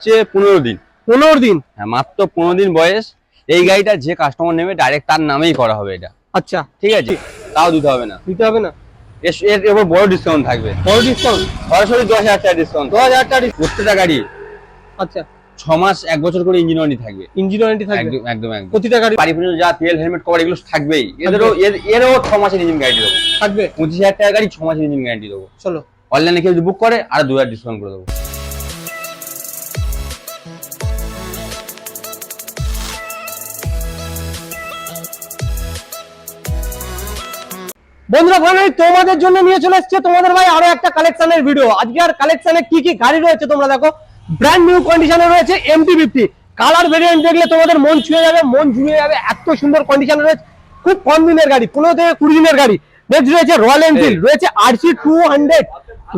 হচ্ছে পনেরো দিন। পনেরো দিন? হ্যাঁ মাত্র পনেরো দিন বয়স। এই গাড়িটা যে কাস্টমার নেবে ডাইরেক্ট তার নামেই করা হবে এটা। আচ্ছা। ঠিক আছে? তাও দিতে হবে না। দিতে হবে না? এর- এবার বড় ডিসকাউন্ট থাকবে। বড় ডিসকাউন্ট সরাসরি দশ হাজার টাকা ডিসকাউন্ট দশ হাজার টাকা প্রত্যেকটা গাড়ি আচ্ছা। ছ মাস এক বছর করে ইঞ্জিন ওয়ারেন্টি থাকবে। ইঞ্জিন ওয়ারেন্টি থাকবে? একদম একদম একদম। প্রতিটা গাড়ি? বাড়ি পর্যন্ত যা তেল হেলমেট কভার এগুলো থাকবেই। এদেরও এর- এরও ছ মাসের ইঞ্জিন গ্যারান্টি দেবো। থাকবে? পঁচিশ হাজার টাকা গাড়ি ছ মাসের ইঞ্জিন গ্যারান্টি দেবো। চলো। অনলাইনে কেউ যদি বুক করে আর দু হাজার ডিসকাউন্ট করে দেবো। বন্ধুরা ফাইনালি তোমাদের জন্য নিয়ে চলে এসেছে। তোমাদের ভাই আরও একটা কালেকশনের ভিডিও আজকে আর কালেকশনে কি কি গাড়ি রয়েছে তোমরা দেখো। ব্র্যান্ড নিউ কন্ডিশনে রয়েছে এমটি ফিফটি কালার ভেরিয়েন্ট দেখলে তোমাদের মন ছুঁয়ে যাবে মন জুড়ে যাবে। এত সুন্দর কন্ডিশনে রয়েছে। খুব কম দিনের গাড়ি পনেরো থেকে কুড়ি দিনের গাড়ি। নেক্সট রয়েছে রয়্যাল এনফিল্ড রয়েছে আরসি টু হান্ড্রেড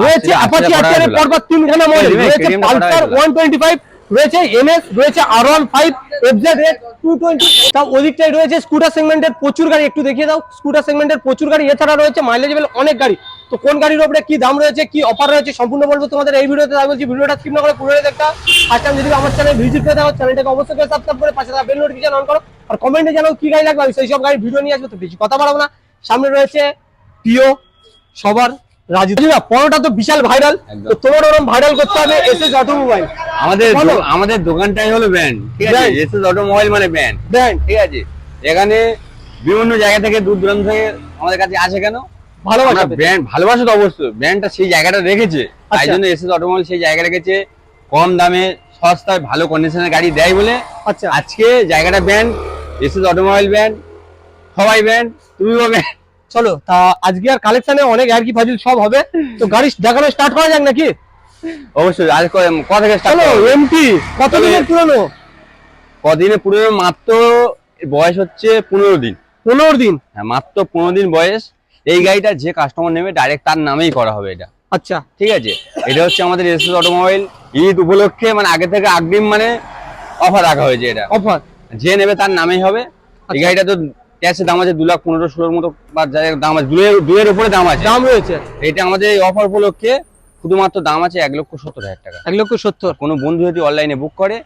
রয়েছে আচ্ছা, অ্যাপাচি আচ্ছা, আরটিআর করা পরপর তিনখানা মডেল রয়েছে পালসার ওয়ান টোয়েন্টি ফাইভ রয়েছে এনএস রয়েছে আর one five FZ red two twenty তা ওদিকটাই রয়েছে স্কুটার সেগমেন্টের প্রচুর গাড়ি, একটু দেখিয়ে দাও। স্কুটার সেগমেন্টের প্রচুর গাড়ি, এছাড়া রয়েছে মাইলেজেবল অনেক গাড়ি। তো কোন গাড়ির উপরে কি দাম রয়েছে, কি অফার রয়েছে সম্পূর্ণ বলব তোমাদের এই ভিডিওতে। তাই বলছি, ভিডিওটা স্কিপ না করে পুরো দেখা ফার্স্ট টাইম যদি আমার চ্যানেল ভিজিট করে থাকো চ্যানেলটাকে অবশ্যই সাবস্ক্রাইব করে পাশে থাকা বেল নোটিফিকেশন অন করো। আর কমেন্টে জানাও কি গাড়ি লাগবে, আমি সেই সব গাড়ি ভিডিও নিয়ে আসব, তো বেশি কথা বাড়াবো না। সামনে রয়েছে প্রিয় সবার রাজু। পরোটা তো বিশাল ভাইরাল তো তোমার ওরকম ভাইরাল করতে হবে এসএস অটোমোবাইল আমাদের আমাদের দোকানটাই হলো ব্যান্ড ঠিক আছে। এসএস অটোমোবাইল মানে ব্যান্ড ব্র্যান্ড ঠিক আছে? এখানে বিভিন্ন জায়গা থেকে দূর দূরান্ত থেকে আমাদের কাছে আসে কেন? ভালোবাসা ব্র্যান্ড ভালোবাসা তো অবশ্যই ব্র্যান্ডটা সেই জায়গাটা রেখেছে। তাই আচ্ছা। জন্য এসএস অটোমোবাইল সেই জায়গা রেখেছে। কম দামে সস্তায় ভালো কন্ডিশনের গাড়ি দেয় বলে। আচ্ছা। আজকে জায়গাটা ব্যান্ড এসএস অটোমোবাইল ব্যান্ড সবাই ব্যান্ড তুমিও ব্যান্ড চলো তা আজকে আর কালেকশনে অনেক আর কি ফাজিল সব হবে। তো গাড়ি দেখানো স্টার্ট করা যাক নাকি? অবশ্যই আজ ক- ক থেকে start চলো? এমটি কত দিনের পুরনো? কদিনে পুরো মাত্র বয়স হচ্ছে পনেরো দিন। পনেরো দিন? হ্যাঁ মাত্র পনেরো দিন বয়স। এই গাড়িটা যে কাস্টমার নেবে ডাইরেক্ট তার নামেই করা হবে এটা। আচ্ছা। ঠিক আছে? এটা হচ্ছে আমাদের এসএস অটোমোবাইল ঈদ উপলক্ষে মানে আগে থেকে আগ্রিম মানে অফার রাখা হয়েছে এটা। অফার যে নেবে তার নামেই হবে। এই আচ্ছা। গাড়িটা তো ক্যাশে দাম আছে দু লাখ পনেরো ষোলোর মতো বা দাম আছে। দুয়ের দুয়ের উপরে দাম আছে। দাম রয়েছে। এটা আমাদের এই অফার উপলক্ষে শুধুমাত্র দাম আছে এক লক্ষ সত্তর হাজার টাকা। এক লক্ষ সত্তর। কোনো বন্ধু যদি অনলাইনে বুক করে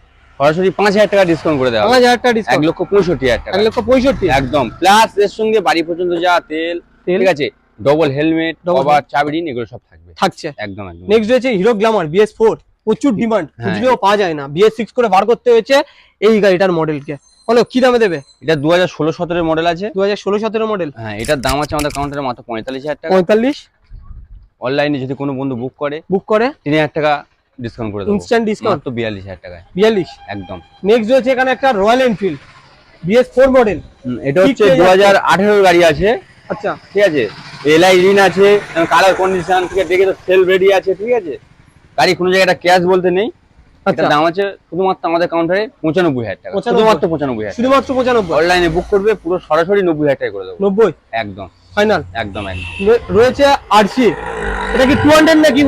সরাসরি পাঁচ হাজার টাকা ডিসকাউন্ট করে দেওয়া পাঁচ হাজার টাকা এক লক্ষ পঁয়ষট্টি হাজার টাকা। এক লক্ষ পঁয়ষট্টি। একদম। প্লাস এর সঙ্গে বাড়ি পর্যন্ত যা তেল তেল। ঠিক আছে? ডবল হেলমেট কভার চাবি রিং এগুলো সব থাকবে। থাকছে। একদম একদম। নেক্সট রয়েছে হিরো গ্ল্যামার বিএস ফোর প্রচুর ডিমান্ড হ্যাঁ। খুচরেও পাওয়া যায় না। বিএস সিক্স করে বার করতে হয়েছে এই গাড়িটার মডেলকে বলো কি দামে দেবে? এটা দু হাজার ষোলো সতেরো মডেল আছে। দু হাজার ষোলো সতেরো মডেল হ্যাঁ এটার দাম আছে আমাদের কাউন্টারে মাত্র পঁয়তাল্লিশ হাজার টাকা। পঁয়তাল্লিশ? অনলাইনে যদি কোনো বন্ধু বুক করে বুক করে? তিন হাজার টাকা ডিসকাউন্ট করে দেবো। ইনস্ট্যান্ট ডিসকাউন্ট মাত্র বিয়াল্লিশ হাজার টাকায়। বিয়াল্লিশ? একদম। নেক্সট রয়েছে এখানে একটা Royal Enfield BS four model এটা হচ্ছে দু হাজার আঠেরোর গাড়ি আছে। আচ্ছা। ঠিক আছে? এলআই রিন আছে কালার কন্ডিশন থেকে দেখে তো সেল রেডি আছে ঠিক আছে? গাড়ি কোনো জায়গায় ক্যাশ বলতে নেই। আচ্ছা। দাম আছে শুধুমাত্র আমাদের কাউন্টারে পঁচানব্বই হাজার টাকা। শুধুমাত্র পঁচানব্বই হাজার শুধুমাত্র পঁচানব্বই? অনলাইনে বুক করবে পুরো সরাসরি নব্বই হাজার টাকা করে দেবো। নব্বই? একদম। ফাইনাল একদম একদম। রয়েছে আরসি এটা কি নাকি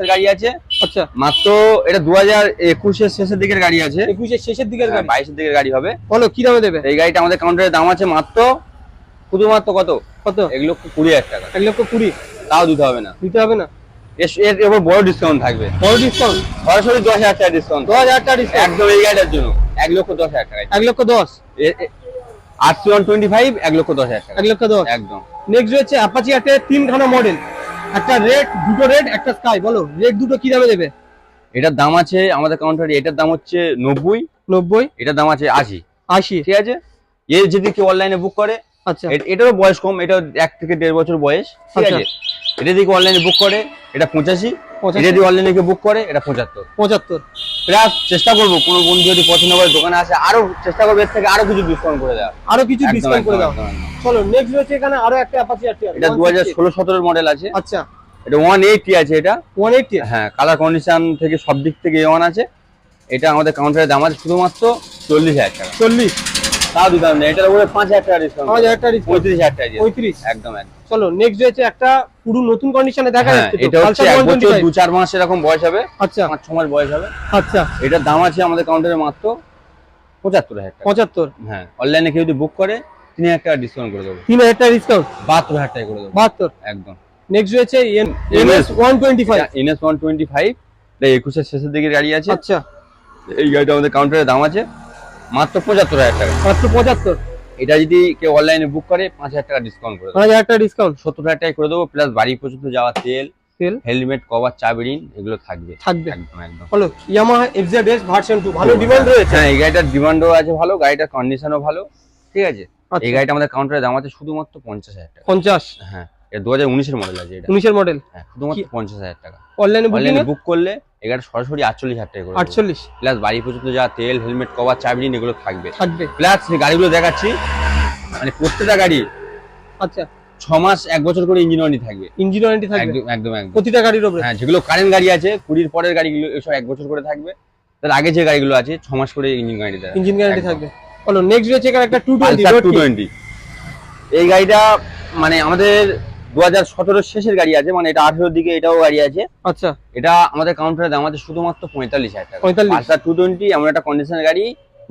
এর গাড়ি আছে। আচ্ছা। মাত্র এটা শেষের দিকের গাড়ি আছে। শেষের দিকের গাড়ি? বাইশের দিকের গাড়ি হবে। বলো কি দামে দেবে? এই গাড়িটা আমাদের কাউন্টারে দাম আছে মাত্র শুধুমাত্র কত? কত? এক লক্ষ কুড়ি হাজার টাকা। এক লক্ষ কুড়ি? তাও দিতে হবে না। দিতে হবে না? এর- উপর বড় ডিসকাউন্ট থাকবে। বড় ডিসকাউন্ট সরাসরি দশ হাজার টাকা ডিসকাউন্ট দশ হাজার টাকা ডিসকাউন্ট একদম এই গাড়িটার জন্য। এক লক্ষ দশ হাজার টাকা। এক লক্ষ দশ? আরসি ওয়ান টোয়েন্টি ফাইভ এক লক্ষ দশ হাজার টাকা। এক লক্ষ দশ? একদম। নেক্সট রয়েছে অ্যাপাচি আটে তিনখানা মডেল একটা রেড দুটো রেড একটা স্কাই বলো রেড দুটো কি দামে দেবে? এটার দাম আছে আমাদের কাউন্টারে এটার দাম হচ্ছে নব্বই। নব্বই? এটার দাম আছে আশি। আশি। ঠিক আছে? এর যদি কেউ অনলাইনে বুক করে আচ্ছা। এটারও বয়স কম এটা এক থেকে দেড় বছর বয়স ঠিক আচ্ছা। আছে? এটা যদি অনলাইনে বুক করে এটা পঁচাশি। এটা যদি অনলাইনে বুক করে এটা পঁচাত্তর। পঁচাত্তর। প্লাস চেষ্টা করব কোনো বন্ধু যদি পছন্দ করে দোকানে আসে আরও চেষ্টা করব এর থেকে আরও কিছু ডিসকাউন্ট করে দেওয়া আরও কিছু ডিসকাউন্ট করে একদম, দাও একদম, একদম। চলো নেক্সট রয়েছে এখানে আরও একটা অ্যাপাচি আটে এটা দু হাজার ষোলো সতেরোর মডেল আছে। আচ্ছা। এটা ওয়ান এইটটি আছে এটা। ওয়ান এইটটি হ্যাঁ কালার কন্ডিশন থেকে সব দিক থেকে ওয়ান আছে। এটা আমাদের কাউন্টারের দাম আছে শুধুমাত্র চল্লিশ হাজার টাকা। চল্লিশ। তাও দিতে হবে না এটার উপরে পাঁচ হাজার টাকা ডিসকাউন্ট পাঁচ হাজার টাকা ডিসকাউন্ট পঁয়ত্রিশ হাজার টাকা পঁয়ত্রিশ। একদম একদম। চলো নেক্সট রয়েছে একটা পুরো নতুন কন্ডিশনে দেখা হ্যাঁ যাচ্ছে এটা হচ্ছে এক বছর দু চার মাস এরকম বয়স হবে আচ্ছা। পাঁচ ছ মাস বয়স হবে। আচ্ছা। এটার দাম আছে আমাদের কাউন্টারে মাত্র পঁচাত্তর হাজার পঁচাত্তর। হ্যাঁ অনলাইনে কেউ যদি বুক করে তিন হাজার টাকা ডিসকাউন্ট করে দেবো। তিন হাজার টাকা ডিসকাউন্ট বাহাত্তর হাজার টাকা করে দেবো। বাহাত্তর। একদম। নেক্সট রয়েছে NS one twenty five NS one twenty five একুশের শেষের দিকে গাড়ি আছে। আচ্ছা। এই গাড়িটা আমাদের কাউন্টারের দাম আছে। মাত্র পঁচাত্তর হাজার টাকা। মাত্র পঁচাত্তর? এটা যদি কেউ অনলাইনে বুক করে পাঁচ হাজার টাকা ডিসকাউন্ট করে পাঁচ হাজার টাকা ডিসকাউন্ট সত্তর হাজার টাকা করে দেবো প্লাস বাড়ি পর্যন্ত যাওয়া তেল তেল? হেলমেট কভার চাবি এগুলো থাকবে। থাকবে। একদম একদম। হলো Yamaha FZ S version two ভালো ডিমান্ড রয়েছে? হ্যাঁ এই গাড়িটার ডিমান্ডও আছে ভালো গাড়িটার কন্ডিশনও ভালো ঠিক আছে? আচ্ছা। এই গাড়িটা আমাদের কাউন্টারে দাম আছে শুধুমাত্র পঞ্চাশ হাজার টাকা। পঞ্চাশ? হ্যাঁ এটা দু হাজার উনিশের মডেল আছে এটা। উনিশের মডেল হ্যাঁ শুধুমাত্র কি- পঞ্চাশ হাজার টাকা। অনলাইনে বুক করলে এই সরাসরি আটচল্লিশ হাজার টাকা আটচল্লিশ? প্লাস বাড়ি পর্যন্ত যা তেল হেলমেট কভার চাবি এগুলো থাকবে। থাকবে। প্লাস গাড়িগুলো দেখাচ্ছি মানে প্রত্যেকটা গাড়ি আচ্ছা। ছ মাস এক বছর করে ইঞ্জিন ওয়ারেন্টি থাকবে। ইঞ্জিন ওয়ারেন্টি থাকবে। একদম একদম প্রতিটা গাড়ির উপরে? হ্যাঁ যেগুলো কারেন্ট গাড়ি আছে কুড়ির পরের গাড়িগুলো এসব এক বছর করে থাকবে। তার আগে যে গাড়িগুলো আছে ছ মাস করে ইঞ্জিন গাড়ি দেয় ইঞ্জিন গ্যারান্টি একদম। থাকবে। হলো নেক্সট রয়েছে এখানে একটা two Pulsar two twenty twenty এই গাড়িটা মানে আমাদের দু হাজার শেষের গাড়ি আছে মানে এটা আঠেরোর দিকে এটাও গাড়ি আছে। আচ্ছা। এটা আমাদের কাউন্টারে দাম আছে শুধুমাত্র পঁয়তাল্লিশ হাজার টাকা। 45 পালসার টু টোয়েন্টি এমন একটা কন্ডিশনের গাড়ি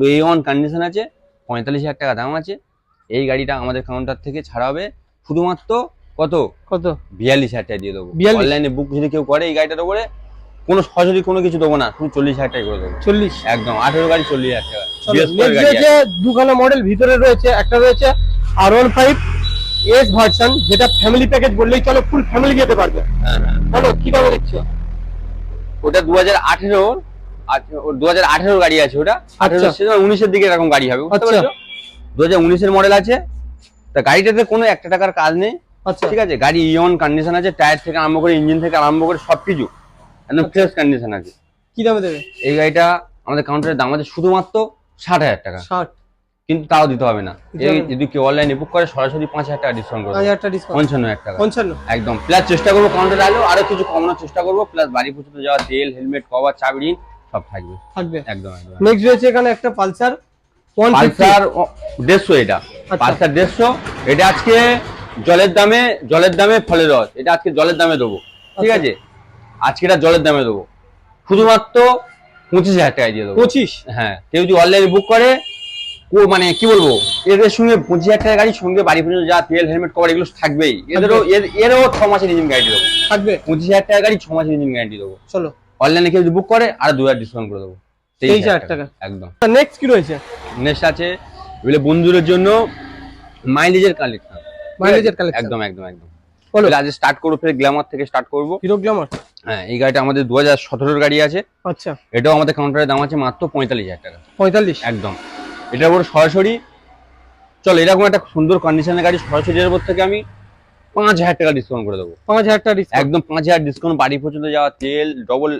এ ওয়ান কন্ডিশন আছে পঁয়তাল্লিশ হাজার টাকা দাম আছে। এই গাড়িটা আমাদের কাউন্টার থেকে ছাড়া হবে শুধুমাত্র কত? কত? বিয়াল্লিশ হাজার টাকা দিয়ে দেবো। 42 অনলাইনে বুক যদি কেউ করে এই গাড়িটার উপরে কোনো সরাসরি কোনো কিছু দেবো না শুধু চল্লিশ হাজার টাকা করে দেবো। চল্লিশ। একদম আঠেরো গাড়ি চল্লিশ হাজার টাকা। দুখানা মডেল ভিতরে রয়েছে একটা রয়েছে R one five S version যেটা ফ্যামিলি প্যাকেজ বললেই চলো ফুল ফ্যামিলি যেতে পারবে। হ্যাঁ, হ্যাঁ। বলো কি দামে দেখছ? ওটা দু হাজার আঠেরোর দু হাজার আঠেরো গাড়ি আছে ওটা। আঠেরো আচ্ছা। উনিশের দিকে এরকম গাড়ি হবে আচ্ছা। দু হাজার উনিশের মডেল আছে। তা গাড়িটাতে কোনো একটা টাকার কাজ নেই আচ্ছা। ঠিক আছে? গাড়ি ইয়ন কন্ডিশন আছে টায়ার থেকে আরম্ভ করে ইঞ্জিন থেকে আরম্ভ করে সবকিছু একদম ফ্রেশ কন্ডিশন আছে। কি দামে দেবে? এই গাড়িটা আমাদের কাউন্টারের দাম আছে শুধুমাত্র ষাট হাজার টাকা। ষাট। কিন্তু তাও দিতে হবে না। এই যদি কেউ অনলাইনে বুক করে সরাসরি পাঁচ হাজার টাকা ডিসকাউন্ট করবে। টাকা পঞ্চান্ন হাজার টাকা। পঞ্চান্ন। একদম। প্লাস চেষ্টা করব কাউন্টারে আলো আরও কিছু কমানোর চেষ্টা করব। প্লাস বাড়ি পর্যন্ত যাওয়া তেল হেলমেট কভার চাবি রিং সব থাকবে। থাকবে। একদম একদম। নেক্সট রয়েছে এখানে একটা পালসার পালসার দেড়শো এটা। আচ্ছা। পালসার দেড়শো। এটা আজকে জলের দামে জলের দামে ফলের রস। এটা আজকে জলের দামে দেবো। ঠিক আচ্ছা। আছে? আজকে এটা জলের দামে দেবো। শুধুমাত্র পঁচিশ হাজার টাকায় দিয়ে দেবো। পঁচিশ? হ্যাঁ। কেউ যদি অনলাইনে বুক করে ও মানে কি বলব? এদের সঙ্গে পঁচিশ হাজার টাকা গাড়ির সঙ্গে বাড়ি পর্যন্ত যা তেল হেলমেট কভার এগুলো থাকবেই। এদেরও এর- এরও ছ মাসের ইঞ্জিন গ্যারান্টি দেবো। থাকবে। পঁচিশ হাজার টাকা গাড়ি ছ মাসের ইঞ্জিন গ্যারান্টি দেবো। চলো। অনলাইনে কেউ বুক করে আর দু হাজার ডিসকাউন্ট করে দেবো। তেইশ হাজার টাকা। একদম। নেক্সট কি রয়েছে? নেক্সট আছে এগুলো বন্ধুদের জন্য মাইলেজের কালেকশন Mileage-এর collection। একদম একদম একদম। বলো। আজ স্টার্ট করব ফের গ্ল্যামার থেকে স্টার্ট করব। হিরো গ্ল্যামার হ্যাঁ এই গাড়িটা আমাদের দু হাজার সতেরোর গাড়ি আছে। আচ্ছা। এটাও আমাদের কাউন্টারের দাম আছে মাত্র পঁয়তাল্লিশ হাজার টাকা। পঁয়তাল্লিশ? একদম। এটার উপর সরাসরি চলো এরকম একটা সুন্দর কন্ডিশনের গাড়ি সরাসরি এর উপর থেকে আমি পাঁচ হাজার টাকা ডিসকাউন্ট করে দেবো। পাঁচ হাজার টাকা একদম পাঁচ হাজার ডিসকাউন্ট বাড়ি পর্যন্ত যাওয়া তেল ডবল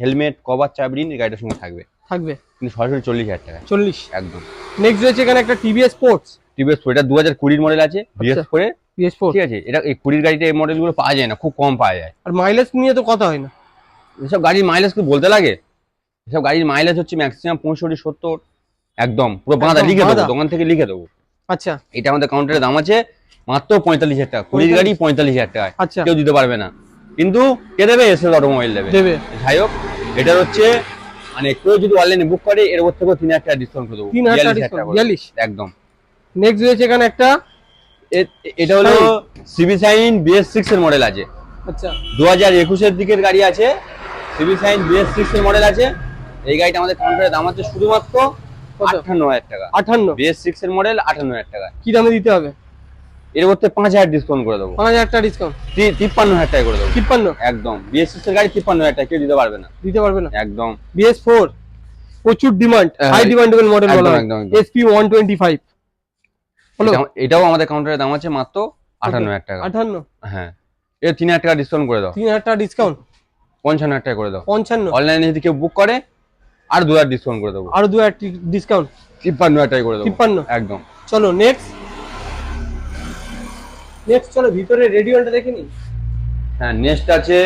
হেলমেট কভার চাবরিন এই গাড়িটার সঙ্গে থাকবে। থাকবে। কিন্তু সরাসরি চল্লিশ হাজার টাকা। চল্লিশ। একদম। নেক্সট রয়েছে এখানে একটা টিভিএস স্পোর্টস টিভিএস এটা দু হাজার কুড়ির মডেল আছে বিএস। করে বিএস ফোর ঠিক আছে এটা এই কুড়ির গাড়িতে এই মডেলগুলো পাওয়া যায় না খুব কম পাওয়া যায়। আর মাইলেজ নিয়ে তো কথা হয় না। এসব গাড়ির মাইলেজ কি বলতে লাগে? এসব গাড়ির মাইলেজ হচ্ছে ম্যাক্সিমাম পঁয়ষট্টি সত্তর। একদম পুরো বাঁধা লিখে দেবো দোকান থেকে লিখে দেবো। আচ্ছা। এটা আমাদের কাউন্টারের দাম আছে মাত্র পঁয়তাল্লিশ হাজার টাকা। কুড়ির গাড়ি পঁয়তাল্লিশ হাজার টাকা আচ্ছা। কেউ দিতে পারবে না। কিন্তু কে দেবে? এস এল অটোমোবাইল দেবে। দেবে। যাই হোক এটার হচ্ছে মানে কেউ যদি অনলাইনে বুক করে এর উপর থেকে তিন হাজার টাকা ডিসকাউন্ট করে দেবো। তিন হাজার বিয়াল্লিশ। একদম। নেক্সট রয়েছে এখানে একটা এটা হলো সিবি সাইন বিএস সিক্স এর মডেল আছে। আচ্ছা। দু হাজার একুশের দিকের গাড়ি আছে। সিবি সাইন বিএস সিক্স এর মডেল আছে। এই গাড়িটা আমাদের কাউন্টারের দাম আছে শুধুমাত্র? আটান্ন হাজার টাকা। বিএস সিক্স এর মডেল আটান্ন হাজার টাকা। কি দামে দিতে হবে? এর পাঁচ হাজার ডিসকাউন্ট করে দেবো। পাঁচ হাজার টাকা ডিসকাউন্ট তিপ্পান্ন হাজার টাকা করে দেবো। তিপ্পান্ন? একদম। বিএস সিক্স এর গাড়ি তিপ্পান্ন হাজার টাকা কেউ দিতে পারবে না। দিতে পারবে না? একদম। বিএস ফোর প্রচুর ডিমান্ড হাই ডিমান্ডেবল মডেল একদম, বলা একদম, একদম। এসপি ওয়ান টোয়েন্টি ফাইভ এটাও আমাদের কাউন্টারের দাম আছে মাত্র আটান্ন হাজার টাকা। আঠান্ন? হ্যাঁ। এর তিন হাজার টাকা ডিসকাউন্ট করে দাও। তিন হাজার টাকা ডিসকাউন্ট পঞ্চান্ন হাজার টাকা করে দাও। পঞ্চান্ন। অনলাইনে যদি কেউ বুক করে আর দু হাজার ডিসকাউন্ট করে দেবো। আরও দু হাজার ডিসকাউন্ট তিপ্পান্ন হাজার টাকা করে দেবো। তিপ্পান্ন? একদম। চলো নেক্সট নেক্সট চলো ভিতরে রেডিওটা দেখে নি। হ্যাঁ নেক্সট আছে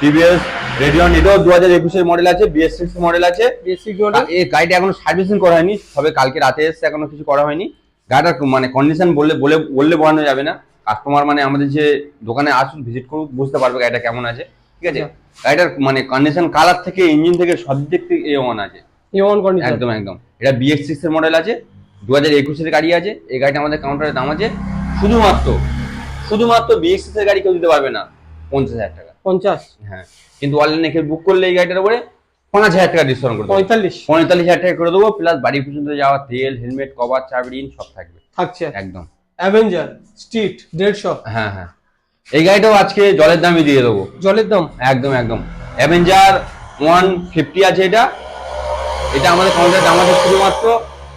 টিভিএস রেডিয়ন এটাও দু হাজার একুশের মডেল আছে বিএস সিক্স মডেল আছে। বেসিক মডেল এই গাড়িটা এখনও সার্ভিসিং করা হয়নি তবে কালকে রাতে এসে এখনও কিছু করা হয়নি। গাড়িটার মানে কন্ডিশন বললে বলে বললে বোঝানো যাবে না। কাস্টমার মানে আমাদের যে দোকানে আসুন ভিজিট করুক বুঝতে পারবে গাড়িটা কেমন আছে। ঠিক আছে? গাড়িটার মানে কন্ডিশন কালার থেকে ইঞ্জিন থেকে সব দিক থেকে এ ওয়ান আছে। এ ওয়ান কন্ডিশন একদম একদম। এটা বিএক্স সিক্স এর মডেল আছে দু হাজার একুশের গাড়ি আছে এই গাড়িটা আমাদের কাউন্টারের দাম আছে শুধুমাত্র শুধুমাত্র বিএক্স সিক্স এর গাড়ি কেউ দিতে পারবে না পঞ্চাশ হাজার টাকা। পঞ্চাশ? হ্যাঁ কিন্তু অনলাইনে কেউ বুক করলে এই গাড়িটার উপরে পঞ্চাশ হাজার টাকা ডিসকাউন্ট করে পঁয়তাল্লিশ। পঁয়তাল্লিশ হাজার টাকা করে দেবো প্লাস বাড়ি পর্যন্ত যাওয়া তেল হেলমেট কভার চাবি ঋণ সব থাকবে। থাকছে। একদম। অ্যাভেঞ্জার স্ট্রিট দেড়শো হ্যাঁ হ্যাঁ। এই গাড়িটাও আজকে জলের দামই দিয়ে দেবো। জলের দাম? একদম একদম। অ্যাভেঞ্জার ওয়ান ফিফটি আছে এটা। এটা আমাদের কাউন্টারে দাম আছে শুধুমাত্র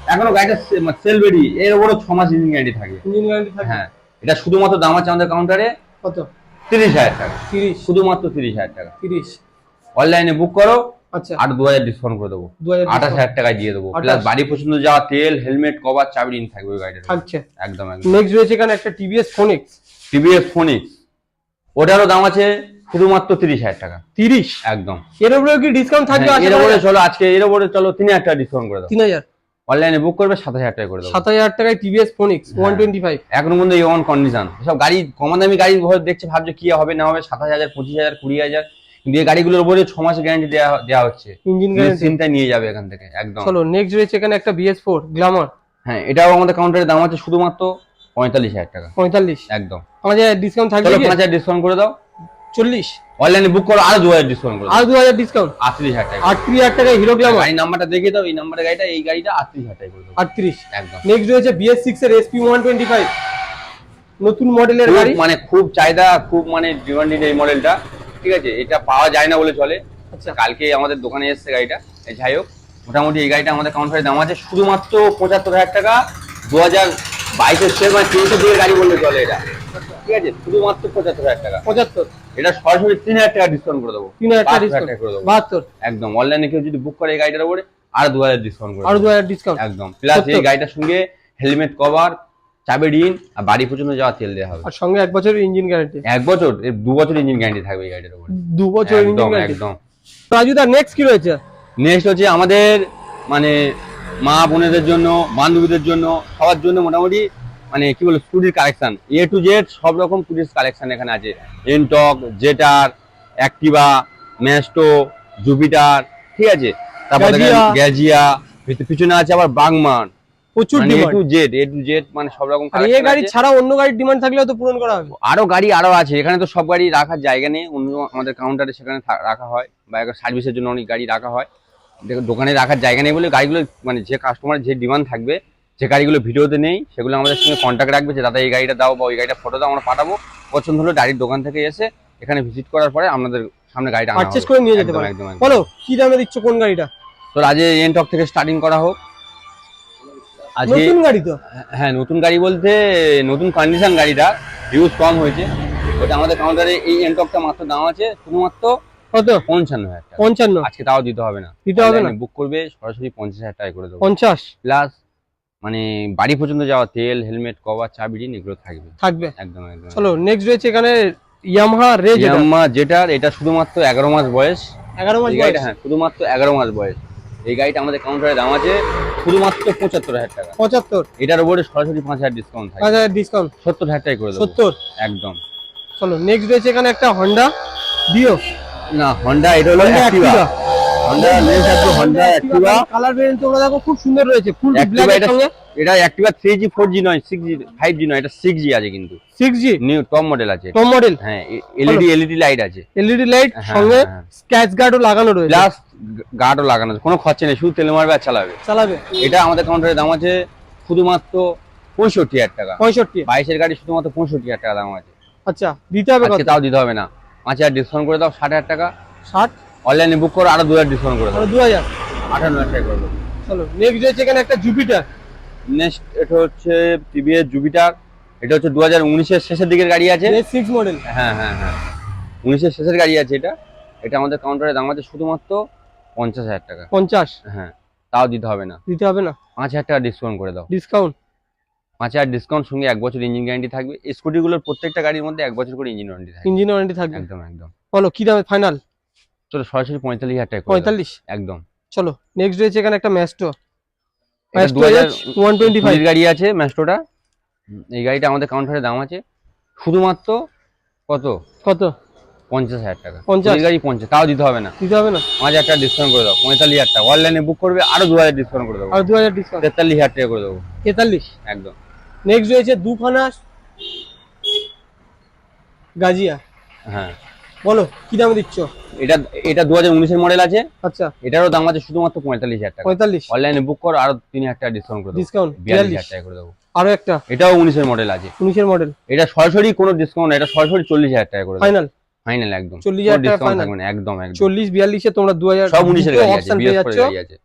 এখনও গাড়িটা সেল বেরি এর উপরও ছ মাস ইঞ্জিন গ্যারান্টি থাকবে ইঞ্জিন গ্যারান্টি থাকবে হ্যাঁ। এটা শুধুমাত্র দাম আছে আমাদের কাউন্টারে কত? তিরিশ হাজার টাকা। তিরিশ। শুধুমাত্র তিরিশ হাজার টাকা। তিরিশ। অনলাইনে বুক করো আচ্ছা। আর দু হাজার ডিসকাউন্ট করে দেবো। দু হাজার আঠাশ হাজার টাকায় দিয়ে দেবো। প্লাস বাড়ি পছন্দ যাওয়া তেল হেলমেট কভার চাবি থাকবে ওই গাড়িটার থাকছে। একদম একদম। নেক্সট রয়েছে এখানে একটা টিভিএস ফোনিক্স টিভিএস ফোনিক্স ওটারও দাম আছে শুধুমাত্র তিরিশ হাজার টাকা। তিরিশ? একদম। এর উপরেও কি ডিসকাউন্ট থাকবে হ্যাঁ, এর উপরে চলো আজকে এর উপরে চলো তিন হাজার টাকা ডিসকাউন্ট করে দাও। তিন হাজার। অনলাইনে বুক করবে সাত হাজার টাকা করে দেবো। সাত হাজার টাকায় TVS Phoenix one twenty five এখনও পর্যন্ত এই অন কন্ডিশন সব গাড়ি কম দামি গাড়ি দেখছে ভাবছে কি হবে না হবে সাতাশ হাজার পঁচিশ হাজার কুড়ি হাজার। কিন্তু এই গাড়িগুলোর উপরে ছ মাসের গ্যারান্টি দেওয়া দেওয়া হচ্ছে। ইঞ্জিন গ্যারান্টি নিয়ে যাবে এখান থেকে একদম। চলো নেক্সট রয়েছে এখানে একটা বিএস ফোর গ্ল্যামার হ্যাঁ এটাও আমাদের কাউন্টারের দাম আছে শুধুমাত্র পঁয়তাল্লিশ হাজার টাকা। পঁয়তাল্লিশ? একদম। আমাদের ডিসকাউন্ট থাকবে পাঁচ হাজার ডিসকাউন্ট করে দাও। চল্লিশ? অনলাইনে বুক করো আরও দু হাজার ডিসকাউন্ট করে দাও। আর দু হাজার ডিসকাউন্ট আটত্রিশ হাজার টাকা। আটত্রিশ হাজার টাকায় হিরো গ্ল্যামার গাড়ির নাম্বারটা দেখিয়ে দাও এই নাম্বারের গাড়িটা এই গাড়িটা আটত্রিশ হাজার টাকা করে দেবো আটত্রিশ? একদম। নেক্সট রয়েছে বিএস সিক্স এর এসপি ওয়ান টোয়েন্টি ফাইভ নতুন মডেলের গাড়ি। মানে খুব চাহিদা খুব মানে ডিমান্ডিং এই মডেলটা ঠিক আছে এটা পাওয়া যায় না বলে চলে। আচ্ছা। কালকে আমাদের দোকানে এসছে গাড়িটা। এই যাই হোক মোটামুটি এই গাড়িটা আমাদের কাউন্টারে দাম আছে শুধুমাত্র পঁচাত্তর হাজার টাকা। দু হাজার বাইশের সেল মানে তিনশো দিকে গাড়ি বললে চলে এটা। ঠিক আছে? শুধুমাত্র পঁচাত্তর হাজার টাকা। পঁচাত্তর। এটা সরাসরি তিন হাজার টাকা ডিসকাউন্ট করে দেবো। তিন হাজার টাকা ডিসকাউন্ট করে দেবো। বাহাত্তর। একদম। অনলাইনে কেউ যদি বুক করে এই গাড়িটার উপরে আর দু হাজার ডিসকাউন্ট করে আরও। দু হাজার ডিসকাউন্ট একদম। প্লাস এই গাড়িটার সঙ্গে হেলমেট কভার চাবি ঋণ আর বাড়ি পর্যন্ত যাওয়া তেল দেওয়া হবে। আর সঙ্গে এক বছরের ইঞ্জিন গ্যারান্টি এক বছর? দু বছর ইঞ্জিন গ্যারান্টি থাকবে এই গাড়িটার উপরে। দু বছর ইঞ্জিন একদম গ্যারান্টি একদম। রাজুদা নেক্সট কি রয়েছে? নেক্সট হচ্ছে আমাদের মানে মা বোনেদের জন্য বান্ধবীদের জন্য সবার জন্য মোটামুটি মানে কি বলব স্কুটির কালেকশন এ টু জেড সব রকম স্কুটির কালেকশন এখানে আছে। এনটক জেটার অ্যাক্টিভা ম্যাস্টো জুপিটার ঠিক আছে? তারপর গ্যাজিয়া। পিছনে আছে আবার বাংমান প্রচুর demand to Z A to Z মানে সব রকম এই গাড়ি ছাড়া অন্য গাড়ির ডিমান্ড থাকলেও তো পূরণ করা হবে। আরও গাড়ি আরও আছে। এখানে তো সব গাড়ি রাখার জায়গা নেই। অন্য আমাদের কাউন্টারে সেখানে রাখা হয় বা সার্ভিসের জন্য অনেক গাড়ি রাখা হয়। দোকানে রাখার জায়গা নেই বলে গাড়িগুলো মানে যে কাস্টমার যে ডিমান্ড থাকবে যে গাড়িগুলো ভিডিওতে নেই সেগুলো আমাদের সঙ্গে কন্ট্যাক্ট রাখবে যে দাদা এই গাড়িটা দাও বা ওই গাড়িটা ফটো দাও আমরা পাঠাবো। পছন্দ হলে ডাইরেক্ট দোকান থেকে এসে এখানে ভিজিট করার পরে আপনাদের সামনে গাড়িটা হবে। করে নিয়ে যেতে পারে। একদম। বলো কি দামে দিচ্ছ কোন গাড়িটা? তো আজ এনটক থেকে স্টার্টিং করা হোক। আজকে নতুন গাড়ি তো। হ্যাঁ নতুন গাড়ি বলতে নতুন কন্ডিশন গাড়িটা ইউজ কম হয়েছে। ওটা আমাদের কাউন্টারে এই এনটকটা মাত্র দাম আছে। শুধুমাত্র কত? পঞ্চান্ন হাজার পঞ্চান্ন। আজকে তাও দিতে হবে না। দিতে হবে না? বুক করবে সরাসরি পঞ্চাশ হাজার টাকা করে দেবো। পঞ্চাশ? প্লাস মানে বাড়ি পর্যন্ত যাওয়া তেল হেলমেট কভার চাবি ঋণ এগুলো থাকবে। থাকবে। একদম একদম। চলো নেক্সট রয়েছে এখানে ইয়ামাহা রেজ ইয়াম্মা যেটার এটা শুধুমাত্র এগারো মাস বয়স। এগারো মাস গাড়িটা হ্যাঁ শুধুমাত্র এগারো মাস বয়স। এই গাড়িটা আমাদের কাউন্টারে দাম আছে শুধুমাত্র পঁচাত্তর হাজার টাকা। পঁচাত্তর। এটার উপরে সরাসরি পাঁচ হাজার ডিসকাউন্ট পাঁচ হাজার ডিসকাউন্ট সত্তর হাজার টাকা করে দেবো। সত্তর। একদম। চলো নেক্সট রয়েছে এখানে একটা হন্ডা ডিও না হন্ডা এটা হলো অ্যাক্টিভা হন্ডা নেক্সট আছে হন্ডা অ্যাক্টিভা কালার ভেরিয়েন্ট তোমরা দেখো খুব সুন্দর রয়েছে ফুল ব্ল্যাক এর সঙ্গে। এটা Activa three G four G নয় সিক্স জি ফাইভ জি নয় এটা সিক্স জি আছে কিন্তু। 6G নিউ টপ মডেল আছে। টপ মডেল হ্যাঁ এলইডি এলইডি লাইট আছে। এলইডি লাইট হ্যাঁ, সঙ্গে হ্যাঁ। স্ক্যাচ গার্ডও লাগানো রয়েছে। প্লাস গার্ডও লাগানো আছে কোনো খরচা নেই শুধু তেল মারবে আর চালাবে। চালাবে। এটা আমাদের কাউন্টারের দাম আছে শুধুমাত্র পঁয়ষট্টি হাজার টাকা। পঁয়ষট্টি। বাইশের গাড়ি শুধুমাত্র পঁয়ষট্টি হাজার টাকা দাম আছে। আচ্ছা দিতে হবে তাও দিতে হবে না। পাঁচ হাজার ডিসকাউন্ট করে দাও ষাট হাজার টাকা। ষাট? অনলাইনে বুক করো আরও দু হাজার ডিসকাউন্ট করে দাও। দু হাজার? আঠান্ন হাজার টাকা করে দাও। চলো নেক্সট রয়েছে এখানে একটা জুপিটার নেক্সট এটা হচ্ছে টিভিএস জুপিটার এটা হচ্ছে দু হাজার উনিশের শেষের দিকের গাড়ি আছে। সিক্স মডেল হ্যাঁ হ্যাঁ হ্যাঁ। উনিশের শেষের গাড়ি আছে এটা। এটা আমাদের কাউন্টারে দাম আছে শুধুমাত্র পঞ্চাশ হাজার টাকা। পঞ্চাশ? হ্যাঁ তাও দিতে হবে না। দিতে হবে না। পাঁচ হাজার টাকা ডিসকাউন্ট করে দাও। ডিসকাউন্ট পাঁচ হাজার ডিসকাউন্ট সঙ্গে এক বছর ইঞ্জিন গ্যারান্টি থাকবে। স্কুটিগুলোর প্রত্যেকটা গাড়ির মধ্যে এক বছর করে ইঞ্জিন ওয়ারেন্টি থাকবে। ইঞ্জিন ওয়ারেন্টি থাকবে? একদম একদম। বলো কি দামে ফাইনাল চলো সরাসরি পঁয়তাল্লিশ হাজার টাকা পঁয়তাল্লিশ? একদম। চলো নেক্সট রয়েছে এখানে একটা Maestro Maestro one twenty five গাড়ি আছে ম্যাস্টোটা এই গাড়িটা আমাদের কাউন্টারে দাম আছে। শুধুমাত্র কত? কত? পঞ্চাশ হাজার টাকা। পঞ্চাশ? গাড়ি পঞ্চাশ তাও দিতে হবে না। দিতে হবে না? পাঁচ হাজার টাকা ডিসকাউন্ট করে দাও পঁয়তাল্লিশ হাজার টাকা। অনলাইনে বুক করবে আরও দু হাজার ডিসকাউন্ট করে দেবো। আর দু হাজার ডিসকাউন্ট তেতাল্লিশ হাজার টাকা করে দেবো। তেতাল্লিশ? একদম। নেক্সট রয়েছে দুখানা গাজিয়া। হ্যাঁ। বলো কি দামে দিচ্ছ? এটা এটা দু হাজার উনিশের মডেল আছে। আচ্ছা। এটারও দাম আছে শুধুমাত্র পঁয়তাল্লিশ হাজার টাকা। পঁয়তাল্লিশ। অনলাইনে বুক করো আরও তিন হাজার টাকা ডিসকাউন্ট করে ডিসকাউন্ট বিয়াল্লিশ হাজার টাকা করে দেবো। আরও একটা? এটাও উনিশের মডেল আছে। উনিশের মডেল এটা সরাসরি কোনো ডিসকাউন্ট এটা সরাসরি চল্লিশ হাজার টাকা করে ফাইনাল ফাইনাল একদম। 40,000 টাকা ডিসকাউন্ট থাকবে না একদম একদম। চল্লিশ বিয়াল্লিশে তোমরা দু হাজার সব উনিশের গাড়ি আছে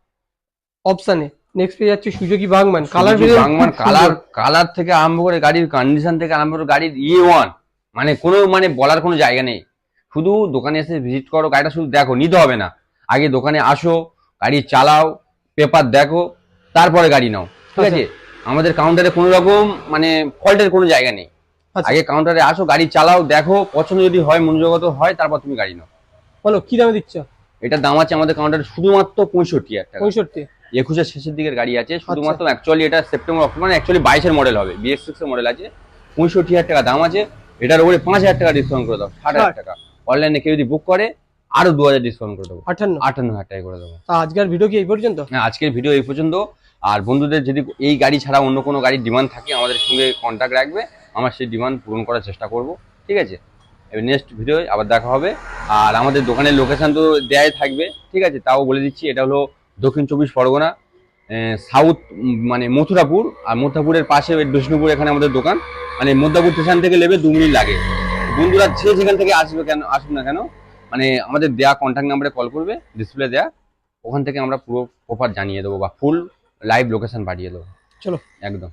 অপশন নেক্সট পেয়ে যাচ্ছে Suzuki Burgman colour Burgman colour colour থেকে আরম্ভ করে গাড়ির কন্ডিশন থেকে আরম্ভ করে গাড়ির ই ওয়ান মানে কোনো মানে বলার কোনো জায়গা নেই। শুধু দোকানে এসে ভিজিট করো গাড়িটা শুধু দেখো নিতে হবে না। আগে দোকানে আসো গাড়ি চালাও পেপার দেখো তারপরে গাড়ি নাও। ঠিক আচ্ছা। আছে? আমাদের কাউন্টারে কোনো রকম মানে ফল্টের কোনো জায়গা নেই। আচ্ছা। আগে কাউন্টারে আসো গাড়ি চালাও দেখো পছন্দ যদি হয় মনোজগত হয় তারপর তুমি গাড়ি নাও। বলো কি দামে দিচ্ছ? এটার দাম আছে আমাদের কাউন্টারে শুধুমাত্র পঁয়ষট্টি হাজার টাকা। পঁয়ষট্টি। একুশের শেষের দিকের গাড়ি আছে আচ্ছা। শুধুমাত্র অ্যাকচুয়ালি এটা সেপ্টেম্বর অক্টোবর মানে অ্যাকচুয়ালি বাইশের মডেল হবে বিএস সিক্স এর মডেল আছে পঁয়ষট্টি হাজার টাকা দাম আছে এটার উপরে পাঁচ হাজার টাকা ডিসকাউন্ট করে দাও ষাট হাজার টাকা। অনলাইনে কেউ যদি বুক করে আরও দু হাজার ডিসকাউন্ট করে দেবো। আটান্ন। আটান্ন হাজার টাকা করে দেবো। তা আজকের ভিডিও কি এই পর্যন্ত? হ্যাঁ আজকের ভিডিও এই পর্যন্ত। আর বন্ধুদের যদি এই গাড়ি ছাড়া অন্য কোনো গাড়ির ডিমান্ড থাকে আমাদের সঙ্গে কন্ট্যাক্ট রাখবে। আমরা সেই ডিমান্ড পূরণ করার চেষ্টা করব ঠিক আছে? এবার নেক্সট ভিডিও আবার দেখা হবে। আর আমাদের দোকানের লোকেশন তো দেয়াই থাকবে ঠিক আছে? তাও বলে দিচ্ছি এটা হলো দক্ষিণ চব্বিশ পরগনা সাউথ মানে মথুরাপুর আর মথুরাপুরের পাশে বিষ্ণুপুর এখানে আমাদের দোকান। মানে মধ্যাপুর স্টেশন থেকে নেবে দু মিনিট লাগে। বন্ধুরা যে যেখান থেকে আসবে কেন আসুক না কেন মানে আমাদের দেয়া কন্ট্যাক্ট নাম্বারে কল করবে ডিসপ্লে দেয়া ওখান থেকে আমরা পুরো প্রপার জানিয়ে দেবো বা ফুল লাইভ লোকেশন পাঠিয়ে দেবো। চলো। একদম।